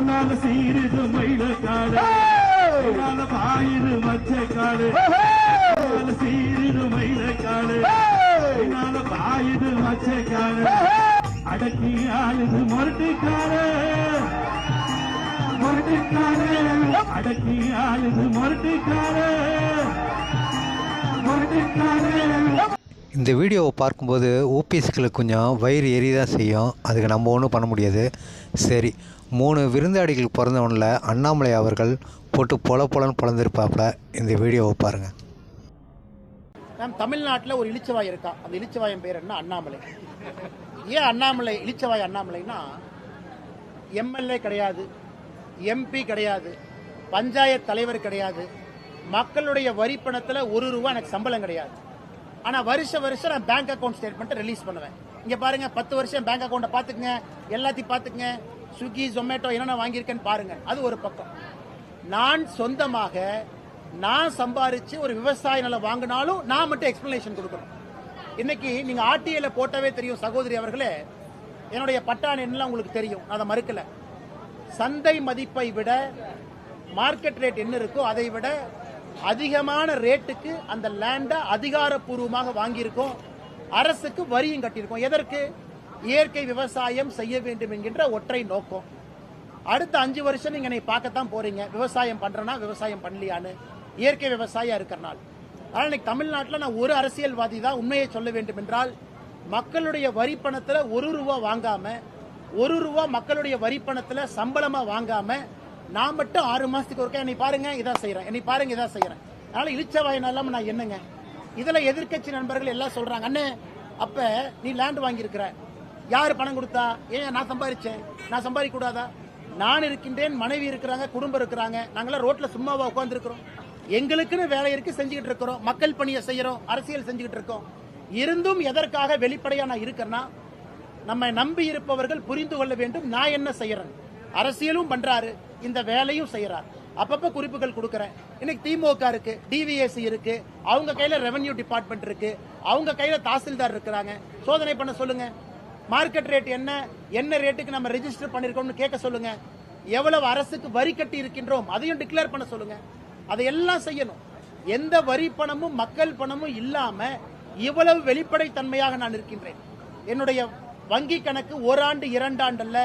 முன்னால சீருது மயில காடு. முன்னால பாயுது மச்ச காடு. முன்னால சீருது மயில காடு. முன்னால பாயுது மச்ச காடு. அடக்கி ஆளுது முரட்டுக்காடு முரட்டுக்காடு அடக்கி ஆளுது முரட்டுக்காடு முரட்டுக்காடு இந்த வீடியோவை பார்க்கும்போது ஓபிஎஸ்களுக்கு கொஞ்சம் வயிறு எரி தான் செய்யும். அதுக்கு நம்ம ஒன்றும் பண்ண முடியாது. சரி மூணு விருந்தாடிகள் பிறந்தவனில் அண்ணாமலை அவர்கள் போட்டு பொல பொலன்னு பிறந்திருப்பாப்புல. இந்த வீடியோவை பாருங்கள் நம் தமிழ்நாட்டில் ஒரு இளிச்சவாய் இருக்கா? அந்த இளிச்சவாயின் பேர் என்ன? அண்ணாமலை. ஏன் அண்ணாமலை இளிச்சவாய் அண்ணாமலைனா எம்எல்ஏ கிடையாது எம்பி கிடையாது பஞ்சாயத்து தலைவர் கிடையாது மக்களுடைய வரி பணத்தில் ஒரு ரூபா எனக்கு சம்பளம் கிடையாது. ஆனால் வருஷ வருஷம் நான் பேங்க் அக்கௌண்ட் ஸ்டேட்மெண்ட்டை ரிலீஸ் பண்ணுவேன். இங்கே பாருங்கள் பத்து வருஷம் பேங்க் அக்கௌண்ட்டை பார்த்துக்குங்க எல்லாத்தையும் பார்த்துக்குங்க. ஸ்விக்கி ஜொமேட்டோ என்னென்ன வாங்கியிருக்கேன்னு பாருங்க. அது ஒரு பக்கம். நான் சொந்தமாக நான் சம்பாரித்து ஒரு விவசாய நிலம் வாங்கினாலும் நான் மட்டும் எக்ஸ்பிளனேஷன் கொடுக்கணும். இன்னைக்கு நீங்க ஆர்டிஐல போட்டவே தெரியும் சகோதரி அவர்களே. என்னுடைய பட்டாணி என்னலாம் உங்களுக்கு தெரியும்? நான் அதை மறுக்கல. சந்தை மதிப்பை விட மார்க்கெட் ரேட் என்ன இருக்கோ அதை விட அதிகமான ரேட்டுக்கு அந்த லேண்டை அதிகாரப்பூர்வமாக வாங்கியிருக்கோம். அரசுக்கு வரியும் கட்டியிருக்கோம். எதற்கு? இயற்கை விவசாயம் செய்ய வேண்டும் என்கின்ற ஒற்றை நோக்கம். அடுத்த அஞ்சு வருஷம் நீங்கள் என்னை பார்க்கத்தான் போறீங்க. விவசாயம் பண்றேனா விவசாயம் பண்ணலையான்னு. இயற்கை விவசாயியா இருக்கிறனால. ஆனால் இன்னைக்கு தமிழ்நாட்டில் நான் ஒரு அரசியல்வாதி தான் உண்மையை சொல்ல வேண்டும் என்றால் மக்களுடைய வரி ஒரு ரூபா வாங்காம ஒரு ரூபா மக்களுடைய வரி பணத்தில் சம்பளமாக வாங்காம நான் மட்டும் ஆறு மாதத்துக்கு ஒருக்கா என்னை பாருங்க இதான் செய்கிறேன் என்னை பாருங்க இதான் செய்கிறேன் அதனால இழிச்சவாயன் இல்லாமல் நான் என்னங்க? இதில் எதிர்க்கட்சி நண்பர்கள் எல்லாம் சொல்கிறாங்க அண்ணே அப்போ நீ லேண்ட் வாங்கியிருக்கிற. யார் பணம் கொடுத்தா? ஏன் நான் சம்பாதிச்சேன் நான் சம்பாதிக்க கூடாதா நான் இருக்கின்றேன் மனைவி இருக்கிறாங்க குடும்பம் இருக்கிறாங்க. நாங்களாம் ரோட்ல சும்மாவா உட்காந்துருக்கிறோம் எங்களுக்குன்னு வேலை இருக்கு செஞ்சுக்கிட்டு இருக்கிறோம். மக்கள் பணியை செய்யறோம் அரசியல் செஞ்சுக்கிட்டு இருக்கோம். இருந்தும் எதற்காக வெளிப்படையா நான் இருக்கிறேன்னா நம்மை நம்பி இருப்பவர்கள் புரிந்து கொள்ள வேண்டும் நான் என்ன செய்யறேன்? அரசியலும் பண்றாரு இந்த வேலையும் செய்யறாரு. அப்பப்ப குறிப்புகள் கொடுக்கறேன். இன்னைக்கு திமுக இருக்கு டிவிஎஸ்சி இருக்கு அவங்க கையில ரெவன்யூ டிபார்ட்மெண்ட் இருக்கு அவங்க கையில தாசில்தார் இருக்கிறாங்க. சோதனை பண்ண சொல்லுங்க. மார்க்கெட் ரேட் என்ன? என்ன ரேட்டுக்கு நம்ம ரெஜிஸ்டர் பண்ணிருக்கோம்னு கேட்க சொல்லுங்க. எவ்வளவு அரசுக்கு வரி கட்டி இருக்கின்றோம்? அதையும் டிக்ளேர் பண்ண சொல்லுங்க. அதையெல்லாம் செய்யணும். எந்த வரி பணமும் மக்கள் பணமும் இல்லாம இவ்வளவு வெளிப்படைத்தன்மையாக நான் இருக்கின்றேன். என்னுடைய வங்கி கணக்கு ஓராண்டு இரண்டாண்டுல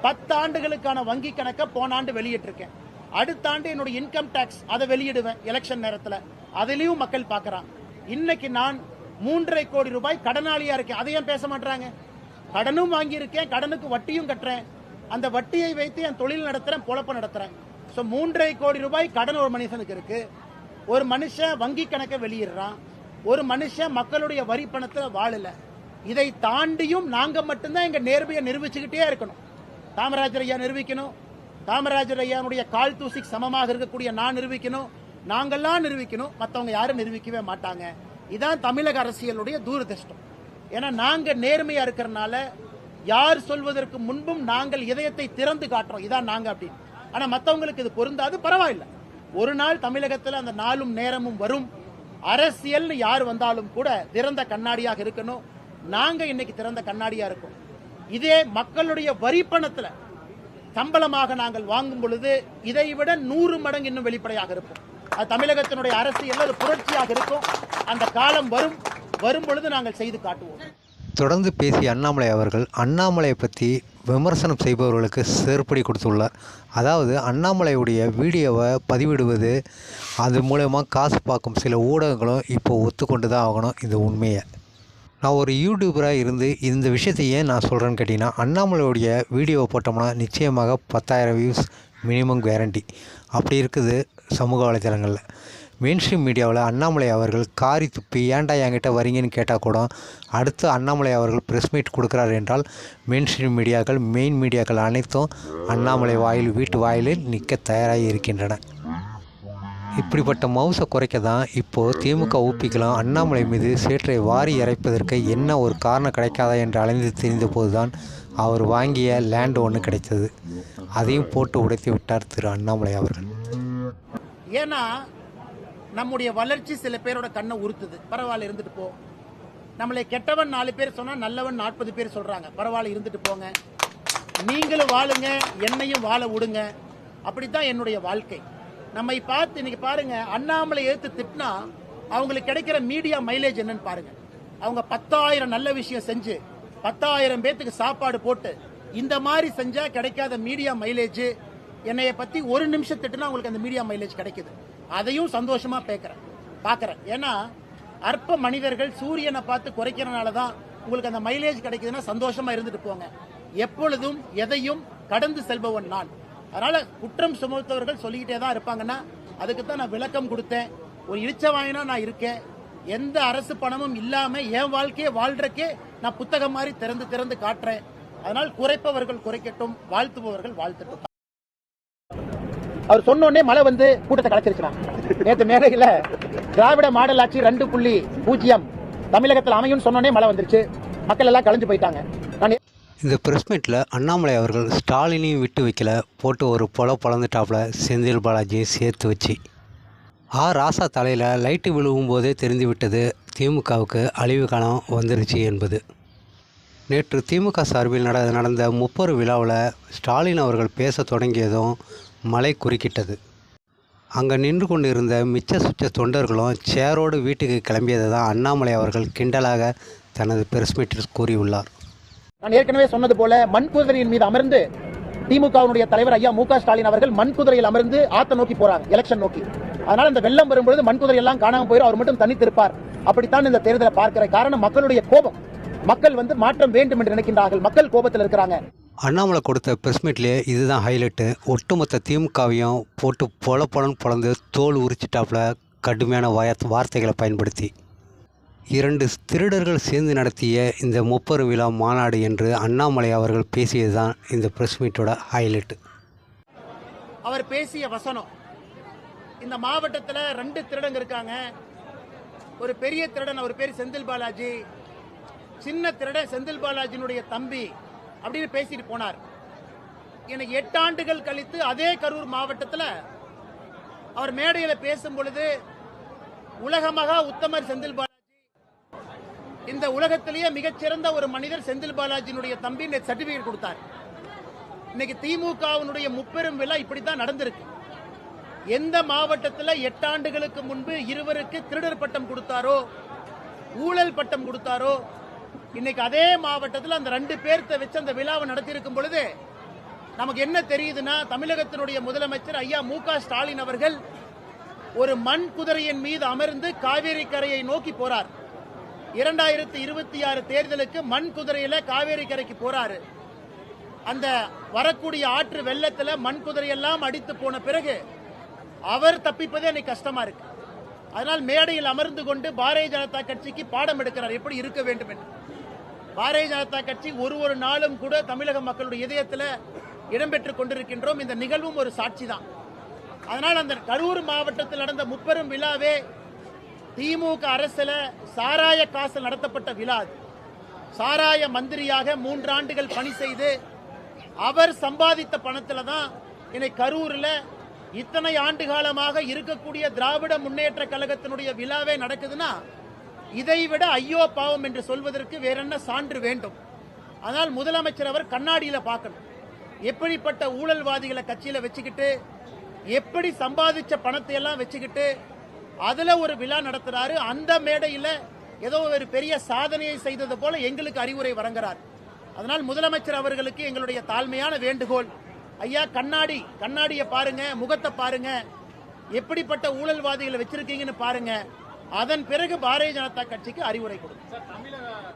பத்து பத்தாண்டுகளுக்கான வங்கி கணக்கை போன ஆண்டு வெளியிட்டிருக்கேன். அடுத்த ஆண்டு என்னுடைய இன்கம் டேக்ஸ் அதை வெளியிடுவேன் எலெக்ஷன் நேரத்தில். அதிலையும் மக்கள் பார்க்குறான் இன்னைக்கு நான் மூன்றரை கோடி ரூபாய் கடனாளியா இருக்கேன். அதையும் பேச மாட்டாங்க கடனும் வாங்கியிருக்கேன் கடனுக்கு வட்டியும் கட்டுறேன். அந்த வட்டியை வைத்து என் தொழில் நடத்துறேன் பொழப்ப நடத்துறேன். ஸோ மூன்றரை கோடி ரூபாய் கடன் ஒரு மனுஷனுக்கு இருக்கு. ஒரு மனுஷன் வங்கி கணக்கை வெளியிடுறான். ஒரு மனுஷன் மக்களுடைய வரி பணத்தில் வாழல. இதை தாண்டியும் நாங்கள் மட்டும்தான் எங்கள் நேர்மையை நிரூபிச்சுக்கிட்டே இருக்கணும். காமராஜர் ஐயா நிரூபிக்கணும். காமராஜர் ஐயானுடைய கால் தூசிக்கு சமமாக இருக்கக்கூடிய நான் நிரூபிக்கணும். நாங்கெல்லாம் நிரூபிக்கணும். மற்றவங்க யாரும் நிரூபிக்கவே மாட்டாங்க. இதான் தமிழக அரசியலுடைய தூரதிருஷ்டம். ஏன்னா நாங்கள் நேர்மையாக இருக்கிறனால யார் சொல்வதற்கு முன்பும் நாங்கள் இதயத்தை திறந்து காட்டுறோம். இதான் நாங்கள் அப்படின்னு ஆனால் மற்றவங்களுக்கு இது பொருந்தாது பரவாயில்ல. ஒரு நாள் தமிழகத்தில் அந்த நாளும் நேரமும் வரும். அரசியல்னு யார் வந்தாலும் கூட திறந்த கண்ணாடியாக இருக்கணும். நாங்கள் இன்னைக்கு திறந்த கண்ணாடியாக இருக்கோம். இதே மக்களுடைய வரி சம்பளமாக நாங்கள் வாங்கும் பொழுது இதை விட நூறு மடங்கு இன்னும் வெளிப்படையாக இருப்போம் அது தமிழகத்தினுடைய அரசியல் அது புரட்சியாக இருக்கும். அந்த காலம் வரும். வரும் பொழுது நாங்கள் செய்து காட்டுவோம். தொடர்ந்து பேசிய அண்ணாமலை அவர்கள் அண்ணாமலையை பற்றி விமர்சனம் செய்பவர்களுக்கு செருப்படி கொடுத்துள்ளார். அதாவது அண்ணாமலையுடைய வீடியோவை பதிவிடுவது அது மூலயமா காசு பார்க்கும் சில ஊடகங்களும் இப்போ ஒத்துக்கொண்டு தான் ஆகணும் இந்த உண்மையை. நான் ஒரு யூடியூபராக இருந்து இந்த விஷயத்தை ஏன் நான் சொல்கிறேன்னு கேட்டிங்கன்னா அண்ணாமலையுடைய வீடியோவை போட்டோம்னா நிச்சயமாக பத்தாயிரம் வியூஸ் மினிமம் கேரண்டி அப்படி இருக்குது சமூக வலைத்தளங்களில். மெயின்ஸ்ட்ரீம் மீடியாவில் அண்ணாமலை அவர்கள் காரி துப்பி ஏன்டா என்கிட்ட வரீங்கன்னு கேட்டால் கூட அடுத்து அண்ணாமலை அவர்கள் ப்ரெஸ் மீட் கொடுக்குறார் என்றால் மெயின்ஸ்ட்ரீம் மீடியாக்கள் மெயின் மீடியாக்கள் அனைத்தும் அண்ணாமலை வாயில் வீட்டு வாயிலில் நிற்க தயாராகி இருக்கின்றன. இப்படிப்பட்ட மவுசை குறைக்க தான் இப்போது திமுக ஊப்பிக்கலாம் அண்ணாமலை மீது சேற்றை வாரி இறைப்பதற்கு என்ன ஒரு காரணம் கிடைக்காதா என்று அலைந்து தெரிந்த போதுதான் அவர் வாங்கிய லேண்ட் ஒன்று கிடைத்தது. அதையும் போட்டு உடைத்து விட்டார் திரு அண்ணாமலை அவர்கள். ஏன்னா நம்முடைய வளர்ச்சி சில பேரோட கண்ணை உறுத்துது. பரவாயில்ல இருந்துட்டு போ. நம்மளை கெட்டவன் நாலு பேர் சொன்னா நல்லவன் நாற்பது பேர் சொல்றாங்க. பரவாயில்ல இருந்துட்டு போங்க. நீங்களும் வாழுங்க என்னையும் வாழ விடுங்க. அப்படித்தான் என்னுடைய வாழ்க்கை. நம்மை பார்த்து இன்னைக்கு பாருங்க அண்ணாமலை எடுத்து திட்டினா அவங்களுக்கு கிடைக்கிற மீடியா மைலேஜ் என்னன்னு பாருங்க. அவங்க பத்தாயிரம் நல்ல விஷயம் செஞ்சு பத்தாயிரம் பேத்துக்கு சாப்பாடு போட்டு இந்த மாதிரி செஞ்சா கிடைக்காத மீடியா மைலேஜ் என்னைய பத்தி ஒரு நிமிஷம் திட்டுனா உங்களுக்கு அந்த மீடியா மைலேஜ் கிடைக்குது. அதையும் சந்தோஷமா பேக்கிறேன். பாக்குறேன். ஏன்னா அற்ப மனிதர்கள் சூரியனை பார்த்து குறைக்கிறனால தான் உங்களுக்கு அந்த மைலேஜ் கிடைக்குதுன்னா சந்தோஷமா இருந்துட்டு போங்க. எப்பொழுதும் எதையும் கடந்து செல்பவன் நான். அதனால குற்றம் சுமத்தவர்கள் சொல்லிக்கிட்டே தான் இருப்பாங்கன்னா அதுக்கு தான் நான் விளக்கம் கொடுத்தேன். ஒரு இழிச்சவாயனா நான் இருக்கேன். எந்த அரசு பணமும் இல்லாம என் வாழ்க்கையை வாழ்றக்கே நான் புத்தகம் மாதிரி திறந்து திறந்து காட்டுறேன். அதனால் குறைப்பவர்கள் குறைக்கட்டும் வாழ்த்துபவர்கள் வாழ்த்தட்டும். அவர் சொன்ன மழை வந்து கூட்டத்தை கலைச்சிருக்கிறான் நேற்று மேடையில திராவிட மாடல் ஆட்சி ரெண்டு புள்ளி பூஜ்ஜியம் தமிழகத்தில் அமையும் சொன்னோடனே மழை வந்துருச்சு. மக்கள் எல்லாம் கலைஞ்சு போயிட்டாங்க. நான் இந்த ப்ரெஸ் மீட்டில் அண்ணாமலை அவர்கள் ஸ்டாலினையும் விட்டு வைக்கல போட்டு ஒரு பொல பொழந்துட்டாப்புல செந்தில் பாலாஜியை சேர்த்து வச்சு. ஆ ராசா தலையில் லைட்டு விழுவும் போதே தெரிந்து விட்டது திமுகவுக்கு அழிவு காலம் வந்துருச்சு என்பது. நேற்று திமுக சார்பில் நட நடந்த முப்பொரு விழாவில் ஸ்டாலின் அவர்கள் பேசத் தொடங்கியதும் மலை குறுக்கிட்டது. அங்கே நின்று கொண்டிருந்த மிச்ச சுச்ச தொண்டர்களும் சேரோடு வீட்டுக்கு கிளம்பியதை தான் அண்ணாமலை அவர்கள் கிண்டலாக தனது பிரஸ் மீட்டில் கூறியுள்ளார். நான் ஏற்கனவே சொன்னது போல மண் குதிரையின் மீது அமர்ந்து திமுகவினுடைய தலைவர் ஐயா மு ஸ்டாலின் அவர்கள் மண் குதிரையில் அமர்ந்து ஆத்த நோக்கி போறாங்க எலெக்ஷன் நோக்கி. அதனால இந்த வெள்ளம் வரும்பொழுது மண் குதிரை எல்லாம் காணாம போயிடும் அவர் மட்டும் தனித்திருப்பார் அப்படித்தான் இந்த தேர்தலை பார்க்கிற காரணம் மக்களுடைய கோபம். மக்கள் வந்து மாற்றம் வேண்டும் என்று நினைக்கின்றார்கள். மக்கள் கோபத்தில் இருக்கிறாங்க. அண்ணாமலை கொடுத்த ப்ரெஸ் மீட்லேயே இதுதான் ஹைலைட்டு ஒட்டுமொத்த திமுகவையும் போட்டு பொல பொலன்னு பொழந்து தோல் உரிச்சிட்டாப்புல கடுமையான வாய வார்த்தைகளை பயன்படுத்தி. இரண்டு திருடர்கள் சேர்ந்து நடத்திய இந்த முப்பெரும் விழா மாநாடு என்று அண்ணாமலை அவர்கள் பேசியது தான் இந்த ப்ரெஸ் மீட்டோட ஹைலைட்டு அவர் பேசிய வசனம். இந்த மாவட்டத்தில் ரெண்டு திருடங்க இருக்காங்க. ஒரு பெரிய திருடன் அவர் பேர் செந்தில் பாலாஜி. சின்ன திருடன் செந்தில் பாலாஜினுடைய தம்பி. அப்படின்னு பேசிட்டு போனார். எனக்கு எட்டு ஆண்டுகள் கழித்து அதே கரூர் மாவட்டத்தில் அவர் மேடையில் பேசும் பொழுது உலகமாக உத்தமர் செந்தில் பாலாஜி இந்த உலகத்திலேயே மிகச்சிறந்த ஒரு மனிதர் செந்தில் பாலாஜியினுடைய தம்பி சர்டிபிகேட் கொடுத்தார். இன்னைக்கு திமுகவினுடைய முப்பெரும் விழா இப்படித்தான் நடந்திருக்கு. எந்த மாவட்டத்தில் எட்டாண்டுகளுக்கு முன்பு இருவருக்கு திருடர் பட்டம் கொடுத்தாரோ ஊழல் பட்டம் கொடுத்தாரோ இன்னைக்கு அதே மாவட்டத்தில் அந்த ரெண்டு பேர்த்த வச்சு அந்த விழாவை நடத்தியிருக்கும் பொழுது நமக்கு என்ன தெரியுதுன்னா தமிழகத்தினுடைய முதலமைச்சர் ஐயா மு ஸ்டாலின் அவர்கள் ஒரு மண் குதிரையின் மீது அமர்ந்து காவேரி கரையை நோக்கி போறார். இரண்டாயிரத்தி இருபத்தி ஆறு தேர்தலுக்கு மண் குதிரையில காவேரி கரைக்கு போறாரு. அந்த வரக்கூடிய ஆற்று வெள்ளத்துல மண் குதிரையெல்லாம் அடித்து போன பிறகு அவர் தப்பிப்பதே எனக்கு கஷ்டமா இருக்கு. அதனால் மேடையில் அமர்ந்து கொண்டு பாரதிய ஜனதா கட்சிக்கு பாடம் எடுக்கிறார். எப்படி இருக்க வேண்டும் என்று. பாரதிய ஜனதா கட்சி ஒரு ஒரு நாளும் கூட தமிழக மக்களுடைய இதயத்தில் இடம்பெற்றுக் கொண்டிருக்கின்றோம் இந்த நிகழ்வும் ஒரு சாட்சி தான் அதனால் அந்த கரூர் மாவட்டத்தில் நடந்த முப்பெரும் விழாவே திமுக அரசில் சாராய காசு நடத்தப்பட்ட விழா அது. சாராய மந்திரியாக மூன்று ஆண்டுகள் பணி செய்து அவர் சம்பாதித்த பணத்தில் தான் என்னை கரூரில் இத்தனை ஆண்டு காலமாக இருக்கக்கூடிய திராவிட முன்னேற்ற கழகத்தினுடைய விழாவே நடக்குதுன்னா இதைவிட ஐயோ பாவம் என்று சொல்வதற்கு வேற என்ன சான்று வேண்டும்? ஆனால் முதலமைச்சர் அவர் கண்ணாடியில் பார்க்கணும். எப்படிப்பட்ட ஊழல்வாதிகளை கட்சியில் வச்சுக்கிட்டு எப்படி சம்பாதிச்ச பணத்தை எல்லாம் வச்சுக்கிட்டு அதுல ஒரு விழா நடத்துறாரு. அந்த மேடையில் ஏதோ ஒரு பெரிய சாதனையை செய்தது போல எங்களுக்கு அறிவுரை வழங்குறார். அதனால் முதலமைச்சர் அவர்களுக்கு எங்களுடைய தாழ்மையான வேண்டுகோள். ஐயா கண்ணாடி கண்ணாடியை பாருங்க முகத்தை பாருங்க. எப்படிப்பட்ட ஊழல்வாதிகளை வச்சிருக்கீங்கன்னு பாருங்க. அதன் பிறகு பாரதிய ஜனதா கட்சிக்கு அறிவுரை கொடுக்கும்.